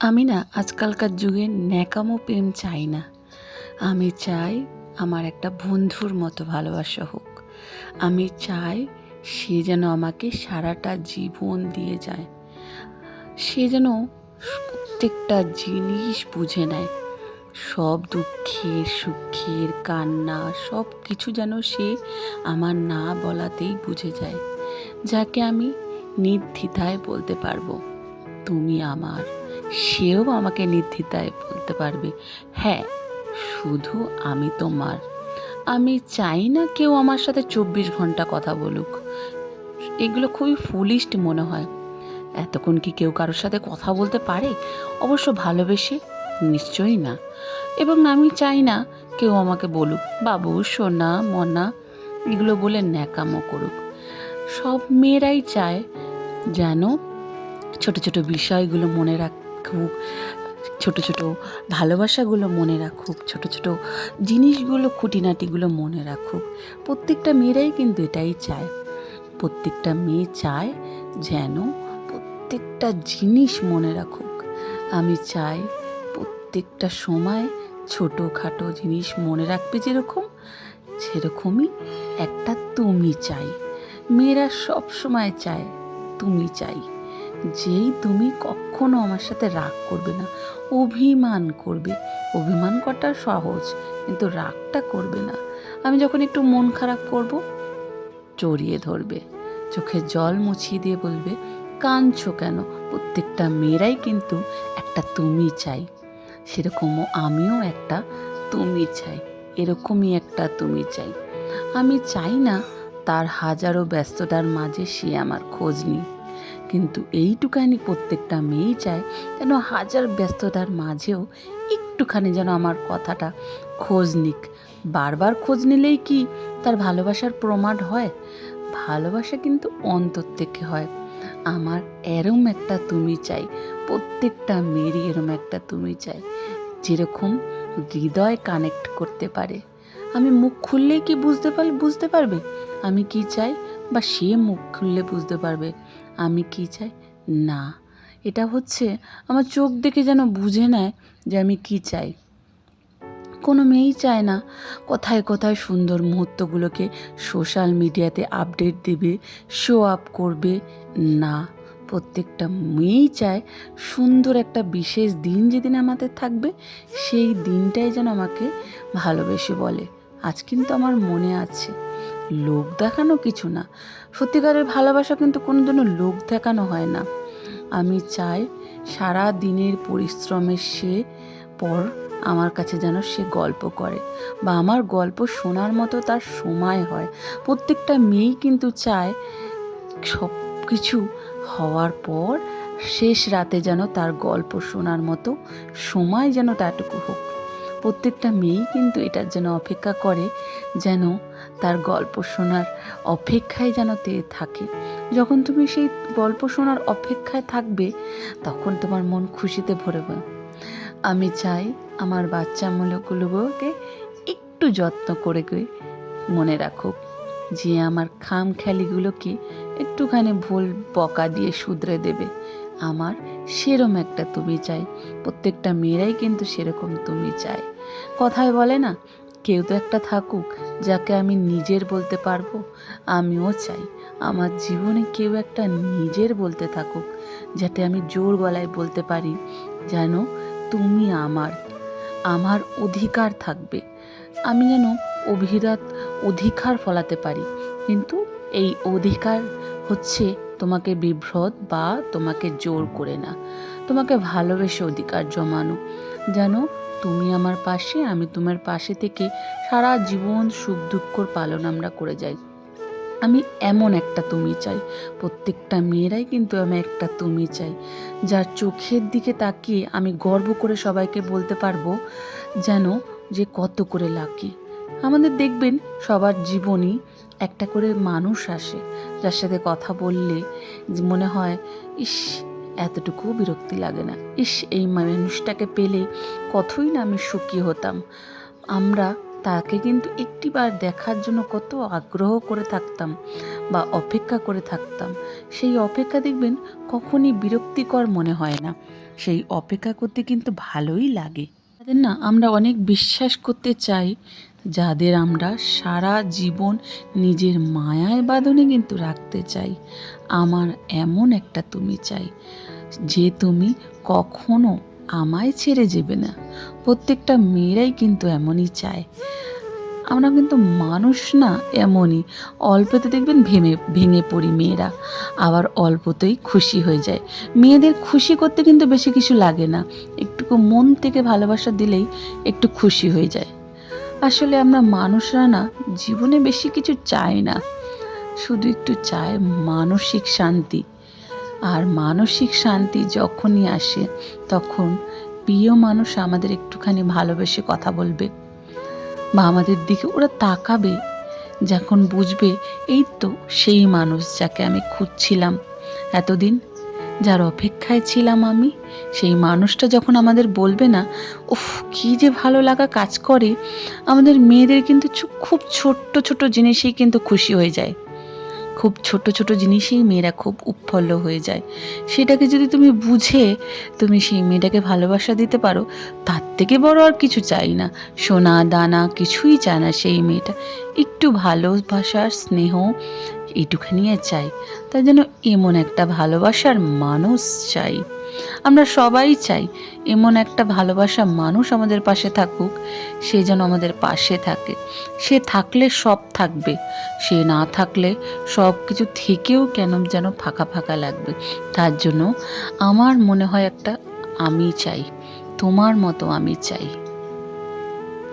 আমি না আজকালকার যুগে ন্যাকামো প্রেম চাই না। আমি চাই আমার একটা বন্ধুর মতো ভালোবাসা হোক। আমি চাই সে যেন আমাকে সারাটা জীবন দিয়ে যায়। সে যেন প্রত্যেকটা জিনিস বুঝে নেয়। সব দুঃখের, সুখের, কান্না সব কিছু যেন সে আমার না বলাতেই বুঝে যায়। যাকে আমি নির্দ্বিধায় বলতে পারব, তুমি আমার। সেও আমাকে নির্দ্বিধায় বলতে পারবে হ্যাঁ শুধু আমি তোমার। আমি চাই না কেউ আমার সাথে চব্বিশ ঘণ্টা কথা বলুক। এগুলো খুবই ফুলিস্ট মনে হয়। এতক্ষণ কি কেউ কারোর সাথে কথা বলতে পারে? অবশ্য ভালোবেসে? নিশ্চয়ই না। এবং আমি চাই না কেউ আমাকে বলুক, বাবু, সোনা, মনা, এগুলো বলে ন্যাকামো করুক। সব মেয়েরাই চায় যেন ছোট ছোট বিষয়গুলো মনে রাখুক। ছোট ছোট ভালোবাসাগুলো মনে রাখুক। ছোট ছোট জিনিসগুলো, খুঁটিনাটিগুলো মনে রাখুক। প্রত্যেকটা মেয়েরাই কিন্তু এটাই চায়। প্রত্যেকটা মেয়ে চায় যেন প্রত্যেকটা জিনিস মনে রাখুক। আমি চাই প্রত্যেকটা সময় ছোটোখাটো জিনিস মনে রাখবে যেরকম, সেরকমই একটা তুমি চাই। মেয়েরা সব সময় চায়, তুমি চাই। যেই তুমি কখনো আমার সাথে রাগ করবে না, অভিমান করবে। অভিমান করাটা সহজ, কিন্তু রাগটা করবে না। আমি যখন একটু মন খারাপ করব, জড়িয়ে ধরবে। চোখে জল মুছিয়ে দিয়ে বলবে, কাঁদছো কেন? প্রত্যেকটা মেয়েরাই কিন্তু একটা তুমি চাই। সেরকমও আমিও একটা তুমি চাই। এরকমই একটা তুমি চাই। আমি চাই না তার হাজারো ব্যস্ততার মাঝে সে আমার খোঁজ নিই কিন্তু এইটুকানি প্রত্যেকটা মেয়েই চায় যেন হাজার ব্যস্ততার মাঝেও একটুখানি যেন আমার কথাটা খোঁজ নিক। বারবার খোঁজ নিলেই কি তার ভালোবাসার প্রমাণ হয়? ভালোবাসা কিন্তু অন্তর থেকে হয়। আমার এরম একটা তুমি চাই, প্রত্যেকটা মেয়েরই এরম একটা তুমি চাই, যেরকম হৃদয় কানেক্ট করতে পারে। আমি মুখ খুললেই কি বুঝতে পারলে বুঝতে পারবে? আমি কি চাই? বা সে মুখ খুললে বুঝতে পারবে? আমি কি চাই? না। এটা হচ্ছে আমার চোখ দেখে যেন বুঝে নেয় যে আমি কি চাই। কোনো মেয়েই চায় না কোথায় কোথায় সুন্দর মুহূর্তগুলোকে সোশ্যাল মিডিয়াতে আপডেট দেবে শো আপ করবে। না, প্রত্যেকটা মেয়েই চায় সুন্দর একটা বিশেষ দিন যেদিন আমাদের থাকবে, সেই দিনটাই যেন আমাকে ভালোবেসে বলে। আজ কিন্তু আমার মনে আছে। লোক দেখানো কিছু না। সত্যিকারের ভালোবাসা কিন্তু কোনো জন্য লোক দেখানো হয় না। আমি চাই সারা দিনের পরিশ্রমের সে পর আমার কাছে যেন সে গল্প করে বা আমার গল্প শোনার মতো তার সময় হয়। প্রত্যেকটা মেয়েই কিন্তু চায় সব কিছু হওয়ার পর শেষ রাতে যেন তার গল্প শোনার মতো সময় যেন তাটুকু হোক। প্রত্যেকটা মেয়েই কিন্তু এটার জন্য অপেক্ষা করে যেন তার গল্প শোনার অপেক্ষায় যেন তে থাকে। যখন তুমি সেই গল্প শোনার অপেক্ষায় থাকবে, তখন তোমার মন খুশিতে ভরবে। আমি চাই আমার বাচ্চা মূলগুলোকে একটু যত্ন করে মনে রাখুক যে আমার খাম খেলিগুলোকে একটুখানি ভুল বকা দিয়ে শুধরে দেবে। আমার সেরম একটা তুমি চাই, প্রত্যেকটা মেয়েরাই কিন্তু সেরকম তুমি চাই কথায় বলে না কেউ তো একটা থাকুক, যাকে আমি নিজের বলতে পারব, আমিও চাই। আমার জীবনে কেউ একটা নিজের বলতে থাকুক, যাতে আমি জোর গলায় বলতে পারি, যেন তুমি আমার আমার অধিকার থাকবে। আমি যেন অভিরাত অধিকার ফলাতে পারি। কিন্তু এই অধিকার হচ্ছে তোমাকে বিভ্রত বা তোমাকে জোর করে না। তোমাকে ভালোবেসে অধিকার জমানো, যেন তুমি আমার পাশে, আমি তোমার পাশে থেকে সারা জীবন সুখ দুঃখর পালন আমরা করে যাই। আমি এমন একটা তুমি চাই, প্রত্যেকটা মেয়েরাই কিন্তু আমি একটা তুমি চাই। যার চোখের দিকে তাকিয়ে আমি গর্ব করে সবাইকে বলতে পারব, যেন যে কত করে লাকি। আমাদের দেখবেন সবার জীবনই একটা করে মানুষ আসে, যার সাথে কথা বললে মনে হয়, ইস এতটুকুও বিরক্তি লাগে না। ইস, এই মানুষটাকে পেলে কতই না আমি সুখী হতাম। আমরা তাকে কিন্তু একটিবার দেখার জন্য কত আগ্রহ করে থাকতাম বা অপেক্ষা করে থাকতাম। সেই অপেক্ষা দেখবেন কখনই বিরক্তিকর মনে হয় না। সেই অপেক্ষা করতে কিন্তু ভালোই লাগে। তাদের না আমরা অনেক বিশ্বাস করতে চাই যাদের আমরা সারা জীবন নিজের মায়ায় বাঁধনে কিন্তু রাখতে চাই। আমার এমন একটা তুমি চাই, যে তুমি কখনো আমায় ছেড়ে যাবে না। প্রত্যেকটা মেয়েরাই কিন্তু এমনই চায়। আমরা কিন্তু মানুষ না এমনই। অল্পতে দেখবেন ভেঙে ভেঙে পড়ি মেয়েরা। আবার অল্পতেই খুশি হয়ে যায়। মেয়েদের খুশি করতে কিন্তু বেশি কিছু লাগে না। একটুকু মন থেকে ভালোবাসা দিলেই একটু খুশি হয়ে যায়। আসলে আমরা মানুষরা না, জীবনে বেশি কিছু চাই না। শুধু একটু চায় মানসিক শান্তি। আর মানসিক শান্তি যখনই আসে, তখন প্রিয় মানুষ আমাদের একটুখানি ভালোবেসে কথা বলবে বা আমাদের দিকে ওরা তাকাবে, যখন বুঝবে, এই তো সেই মানুষ যাকে আমি খুঁজছিলাম এতদিন যার অপেক্ষায় ছিলাম আমি, সেই মানুষটা যখন আমাদের বলবে না, উফ, কী যে ভালো লাগা কাজ করে, আমাদের মেয়েদের কিন্তু খুব ছোট্ট ছোট জিনিসেই কিন্তু খুশি হয়ে যায়। খুব ছোট ছোট জিনিসেই মেয়েরা খুব উৎফল্ল হয়ে যায়। সেটাকে যদি তুমি বুঝে, তুমি সেই মেয়েটাকে ভালোবাসা দিতে পারো, তার থেকে বড় আর কিছু চাই না। সোনা, দানা কিছুই চায় না সেই মেয়েটা। একটু ভালোবাসার স্নেহ এইটুখানি চাই। তাই জন্য এমন একটা ভালোবাসার মানুষ চাই। আমরা সবাই চাই এমন একটা ভালোবাসা মানুষ আমাদের পাশে থাকুক, সে যেন আমাদের পাশে থাকে। সে থাকলে সব থাকবে, সে না থাকলে সব কিছু থেকেও কেন যেন ফাঁকা ফাঁকা লাগবে। তার জন্য আমার মনে হয় একটা আমি চাই, তোমার মতো আমি চাই।